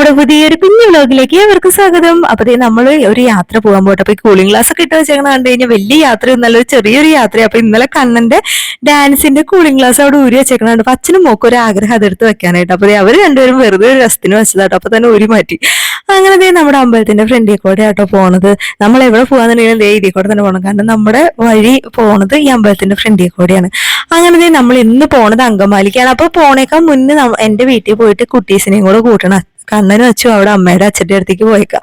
നമ്മുടെ പുതിയൊരു കുഞ്ഞു വ്ലോഗിലേക്ക് അവർക്ക് സ്വാഗതം. അപ്പൊ ദേ നമ്മൾ ഒരു യാത്ര പോകാൻ പോട്ടെ അപ്പൊ കൂളിംഗ് ഗ്ലാസ് ഒക്കെ ഇട്ട് വെച്ചേക്കണ കണ്ടു കഴിഞ്ഞാൽ വലിയ യാത്ര നല്ലൊരു ചെറിയൊരു യാത്ര അപ്പൊ ഇന്നലെ കണ്ണന്റെ ഡാൻസിന്റെ കൂളിംഗ് ഗ്ലാസ് അവിടെ ഊരി വെച്ചേക്കണുണ്ട് അപ്പൊ അച്ഛനും മോക്കും ഒരു ആഗ്രഹം അതെടുത്ത് വെക്കാനായിട്ട്. അപ്പൊ ദേ അവർ രണ്ടുപേരും വെറുതെ ഒരു രസത്തിന് വെച്ചതാട്ടോ അപ്പൊ തന്നെ ഊരി മാറ്റി. അങ്ങനെ ദേ നമ്മുടെ അമ്പലത്തിന്റെ ഫ്രണ്ടിൽ കൂടെ ആട്ടോ പോണത്. നമ്മൾ എവിടെ പോകാന്നുണ്ടെങ്കിലും ദേ ഇതിൽ കൂടെ തന്നെ പോകണം കാരണം നമ്മുടെ വഴി പോണത് ഈ അമ്പലത്തിന്റെ ഫ്രണ്ടിൽ കൂടെയാണ്. അങ്ങനെ ദേ നമ്മൾ ഇന്ന് പോണത് അങ്കമാലിക്കാണ്. അപ്പൊ പോണേക്കാൾ മുന്നേ എന്റെ വീട്ടിൽ പോയിട്ട് കുട്ടീസിനെയും കൂടെ കൂട്ടണം. കണ്ണനും അച്ഛനും അവിടെ അമ്മയുടെ അച്ഛന്റെ അടുത്തേക്ക് പോയേക്കാം.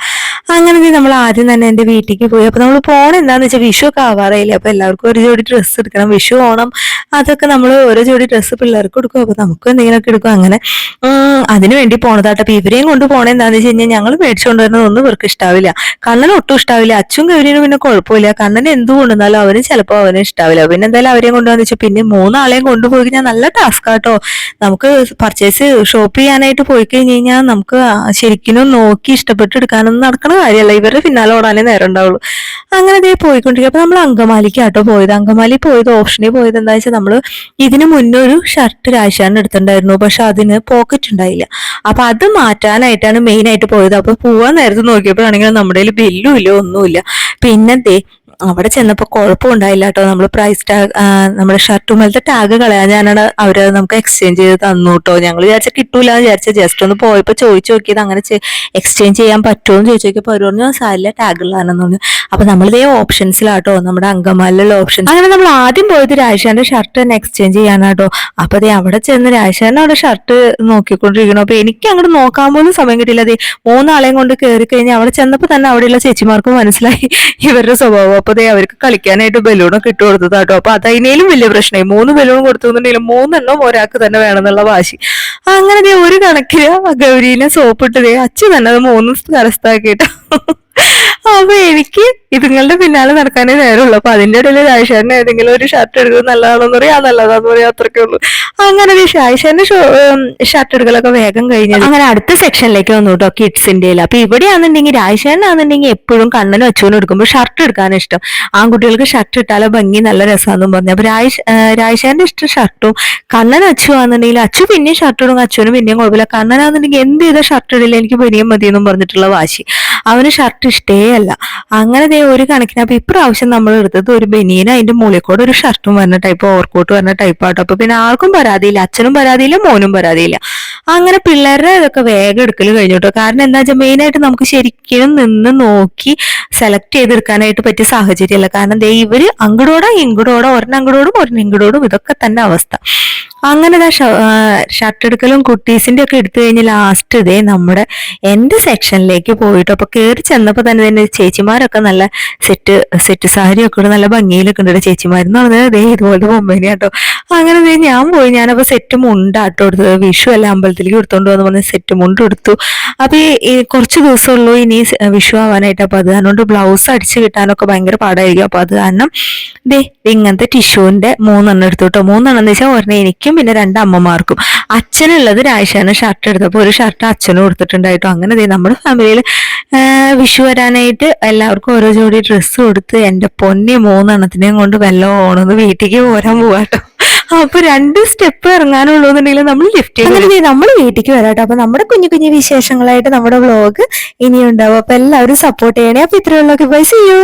അങ്ങനെ നമ്മൾ ആദ്യം തന്നെ എന്റെ വീട്ടിലേക്ക് പോയി. അപ്പോൾ നമ്മൾ പോണ എന്താന്ന് വെച്ചാൽ വിഷു ഒക്കെ ആവാറായില്ലേ? അപ്പൊ എല്ലാവർക്കും ഒരു ജോഡി ഡ്രസ്സ് എടുക്കണം. വിഷു ഓണം അതൊക്കെ നമ്മൾ ഓരോ ജോഡി ഡ്രസ്സ് പിള്ളേർക്ക് കൊടുക്കും. അപ്പോൾ നമുക്കും എന്തെങ്കിലുമൊക്കെ എടുക്കും. അങ്ങനെ അതിനു വേണ്ടി പോണതാട്ടോ. അപ്പൊ ഇവരെയും കൊണ്ട് പോണേ എന്താന്ന് വെച്ച് കഴിഞ്ഞാൽ ഞങ്ങൾ മേടിച്ചുകൊണ്ട് വരുന്നത് ഒന്നും ഇവർക്ക് ഇഷ്ടാവില്ല. കണ്ണന് ഒട്ടും ഇഷ്ടാവില്ല. അച്ഛൻ കവിനും പിന്നെ കുഴപ്പമില്ല. കണ്ണന് എന്ത് കൊണ്ടുവന്നാലും അവന് ചിലപ്പോൾ അവന് ഇഷ്ടാവില്ല. പിന്നെ എന്തായാലും അവരെയും കൊണ്ടുവന്ന് വെച്ചാൽ പിന്നെ മൂന്നാളെയും കൊണ്ടുപോയി കഴിഞ്ഞാൽ നല്ല ടാസ്ക് ആട്ടോ. നമുക്ക് പർച്ചേസ് ഷോപ്പ് ചെയ്യാനായിട്ട് പോയി കഴിഞ്ഞ് കഴിഞ്ഞാൽ നമുക്ക് ശരിക്കും നോക്കി ഇഷ്ടപ്പെട്ട് എടുക്കാനൊന്നും നടക്കണ കാര്യമല്ല. ഇവരുടെ പിന്നാലെ ഓടാനേ നേരം ഉണ്ടാവുള്ളൂ അങ്ങനെ ദേ പോയിക്കൊണ്ടിരിക്കുക. അപ്പൊ നമ്മൾ അങ്കമാലിക്ക് ആട്ടോ പോയത്. അങ്കമാലി പോയത് ഓപ്ഷനിൽ പോയത് എന്താ വെച്ചാൽ നമ്മൾ ഇതിന് മുന്നേ ഒരു ഷർട്ട് രാശാൻ എടുത്തിട്ടുണ്ടായിരുന്നു പക്ഷെ അതിന് പോക്കറ്റ് ഉണ്ടായില്ല. അപ്പൊ അത് മാറ്റാനായിട്ടാണ് മെയിൻ ആയിട്ട് പോയത്. അപ്പൊ പോവാൻ നേരത്തെ നോക്കിയപ്പോഴാണെങ്കിൽ നമ്മുടെ കയ്യിൽ ബില്ലും ഇല്ല ഒന്നുമില്ല. പിന്നെ അവിടെ ചെന്നപ്പോ കുഴപ്പമുണ്ടായില്ല കേട്ടോ നമ്മൾ പ്രൈസ് ടാഗ് നമ്മുടെ ഷർട്ടുമേലത്തെ ടാഗ് കളയാനാണ് അവർ നമുക്ക് എക്സ്ചേഞ്ച് ചെയ്ത് തന്നു കേട്ടോ ഞങ്ങൾ വിചാരിച്ച കിട്ടൂല എന്ന് വിചാരിച്ച ജസ്റ്റ് ഒന്ന് പോയപ്പോ ചോദിച്ചു നോക്കിയത് അങ്ങനെ എക്സ്ചേഞ്ച് ചെയ്യാൻ പറ്റുമോ എന്ന് ചോദിച്ചു അവർ പറഞ്ഞു സാരില്ല ടാഗ് ഉള്ളതാണെന്ന് പറഞ്ഞു. അപ്പൊ നമ്മളിതേ ഓപ്ഷൻസിലാട്ടോ നമ്മുടെ അങ്കമാലിലുള്ള ഓപ്ഷൻസ് അങ്ങനെ നമ്മൾ ആദ്യം പോയത് രാജാന്റെ ഷർട്ട് തന്നെ എക്സ്ചേഞ്ച് ചെയ്യാനാട്ടോ. അപ്പൊ അതെ അവിടെ ചെന്ന് രാജാന്റെ അവിടെ ഷർട്ട് നോക്കിക്കൊണ്ടിരിക്കണം അപ്പൊ എനിക്ക് അങ്ങോട്ട് നോക്കാൻ പോലും സമയം കിട്ടിയില്ല. അതെ മൂന്നാളെയും കൊണ്ട് കയറി കഴിഞ്ഞാൽ അവിടെ ചെന്നപ്പോ തന്നെ അവിടെയുള്ള ചേച്ചിമാർക്ക് മനസ്സിലായി ഇവരുടെ സ്വഭാവം. അപ്പൊ ദേ അവർക്ക് കളിക്കാനായിട്ട് ബലൂണൊക്കെ ഇട്ട് കൊടുത്തതാട്ടോ. അപ്പൊ അതതിനേലും വലിയ പ്രശ്നമായി. മൂന്ന് ബലൂൺ കൊടുത്തുണ്ടെങ്കിലും മൂന്നെണ്ണം ഒരാൾക്ക് തന്നെ വേണമെന്നുള്ള വാശി. അങ്ങനെ ദേ ഒരു കണക്കിന് ആ ഗൗരീനെ സോപ്പിട്ട് ദേ അച്ഛൻ തന്നെ അത് മൂന്നും കരസ്ഥാക്കിട്ടോ അപ്പൊ എനിക്ക് ഇതുങ്ങളുടെ പിന്നാലെ നടക്കാനേ നേരമുള്ളൂ. അപ്പൊ അതിന്റെ ഇടയിൽ രാജേഷാറിന് ഏതെങ്കിലും ഒരു ഷർട്ട് എടുക്കുന്നത് നല്ലതാണെന്ന് പറയാ നല്ലതാന്ന് പറയാ അത്രക്കേ ഉള്ളൂ. അങ്ങനെ രാജേഷാറിന്റെ ഷർട്ട് എടുക്കലൊക്കെ വേഗം കഴിഞ്ഞത്. അങ്ങനെ അടുത്ത സെക്ഷനിലേക്ക് വന്നു കേട്ടോ കിഡ്സിന്റെ അപ്പൊ ഇവിടെയാണെന്നുണ്ടെങ്കിൽ രാജേഷാറിനാണെന്നുണ്ടെങ്കിൽ എപ്പോഴും കണ്ണനും അച്ഛനും എടുക്കുമ്പോൾ ഷർട്ട് എടുക്കാൻ ഇഷ്ടം. ആൺകുട്ടികൾക്ക് ഷർട്ട് ഇട്ടാലോ ഭംഗി നല്ല രസമാണെന്നും പറഞ്ഞു. അപ്പൊ രാജ് രാജേഷാറിന്റെ ഇഷ്ടം ഷർട്ടും കണ്ണൻ അച്ചു ആണെന്നുണ്ടെങ്കിൽ അച്ചു പിന്നെയും ഷർട്ട് ഇടും അച്ഛനും പിന്നെയും കുഴപ്പമില്ല. കണ്ണനാണെന്നുണ്ടെങ്കിൽ എന്ത് ചെയ്താൽ ഷർട്ട് ഇടില്ല എനിക്ക് പിന്നെയും മതി എന്നും പറഞ്ഞിട്ടുള്ള വാശി. അവന് ഷർട്ട് ഇഷ്ടേ അല്ല അങ്ങനെ ദേ ഒരു കണക്കിന് അപ്പൊ ഇപ്രാവശ്യം നമ്മൾ എടുത്തത് ഒരു ബനിയനും അതിന്റെ മുകളിൽ കൂടെ ഒരു ഷർട്ടും വരുന്ന ടൈപ്പ് ഓവർകോട്ട് വരുന്ന ടൈപ്പ് ആട്ടോ. അപ്പൊ പിന്നെ ആർക്കും പരാതിയില്ല അച്ഛനും പരാതിയില്ല മോനും പരാതിയില്ല. അങ്ങനെ പിള്ളേരുടെ ഇതൊക്കെ വേഗം എടുക്കൽ കഴിഞ്ഞു കേട്ടോ കാരണം എന്താ വെച്ചാൽ മെയിനായിട്ട് നമുക്ക് ശരിക്കും നിന്ന് നോക്കി സെലക്ട് ചെയ്തെടുക്കാനായിട്ട് പറ്റിയ സാഹചര്യമല്ല. കാരണം ദേ ഇവർ അങ്കടോടോ ഇങ്കടോടോ ഒരെണ്ണം അങ്ങടോടും ഒരെണ്ണം ഇങ്ങടോടും ഇതൊക്കെ തന്നെ അവസ്ഥ. അങ്ങനെ ഷർട്ട് എടുക്കലും കുട്ടീസിന്റെ ഒക്കെ എടുത്തു കഴിഞ്ഞ് ലാസ്റ്റ് ഇതേ നമ്മുടെ എന്റെ സെക്ഷനിലേക്ക് പോയിട്ട് അപ്പൊ കയറി ചെന്നപ്പോ തന്നെ തന്നെ ചേച്ചിമാരൊക്കെ നല്ല സെറ്റ് സെറ്റ് സാരി ഒക്കെ ഇട്ട് നല്ല ഭംഗിയിലൊക്കെ ഉണ്ട് ചേച്ചിമാരെന്ന് പറഞ്ഞത് ദേ ഇതുപോലത്തെ ബൊമ്മേനെ കേട്ടോ അങ്ങനെ ദേ ഞാൻ പോയി ഞാനപ്പോ സെറ്റ് മുണ്ടാട്ടോ എടുത്തത്. വിഷു അല്ല അമ്പലത്തിലേക്ക് എടുത്തോണ്ട് വന്ന് പറഞ്ഞ സെറ്റ് മുണ്ട് എടുത്തു. അപ്പൊ ഈ കുറച്ച് ദിവസമുള്ളൂ ഇനി വിഷു ആവാനായിട്ട്. അപ്പൊ അത് അതുകൊണ്ട് ബ്ലൗസ് അടിച്ച് കിട്ടാനൊക്കെ ഭയങ്കര പാടായിരിക്കും. അപ്പൊ അത് കാരണം ദേ ഇങ്ങനത്തെ ടിഷ്യൂവിന്റെ മൂന്നെണ്ണം എടുത്തു കേട്ടോ മൂന്നെണ്ണം എന്ന് വെച്ചാൽ ഒരെണ്ണം എനിക്കും പിന്നെ രണ്ട് അമ്മമാർക്കും. അച്ഛനുള്ളത് രാശാണ് ഷർട്ട് എടുത്തപ്പോൾ ഒരു ഷർട്ട് അച്ഛനും കൊടുത്തിട്ടുണ്ടായിട്ടോ. അങ്ങനെ ദേ നമ്മുടെ ഫാമിലിയിൽ വിഷു വരാനായിട്ട് എല്ലാവർക്കും ഓരോ ജോഡി ഡ്രസ്സ് കൊടുത്ത് എന്റെ പൊന്നി മൂന്നെണ്ണത്തിനെയും കൊണ്ട് വല്ല ഓണെന്ന് വീട്ടിലേക്ക് പോരാൻ പോവാട്ടോ. അപ്പൊ രണ്ട് സ്റ്റെപ്പ് ഇറങ്ങാനുള്ളൂ എന്നുണ്ടെങ്കിൽ നമ്മൾ ലിഫ്റ്റ് അങ്ങനെ നമ്മൾ വീട്ടിലേക്ക് വരാട്ടോ അപ്പൊ നമ്മുടെ കുഞ്ഞു കുഞ്ഞു വിശേഷങ്ങളായിട്ട് നമ്മുടെ വ്ളോഗ് ഇനിയുണ്ടാവും. അപ്പൊ എല്ലാവരും സപ്പോർട്ട് ചെയ്യണേ. അപ്പൊ ഇത്രയുള്ളൂ ബൈ ചെയ്യൂ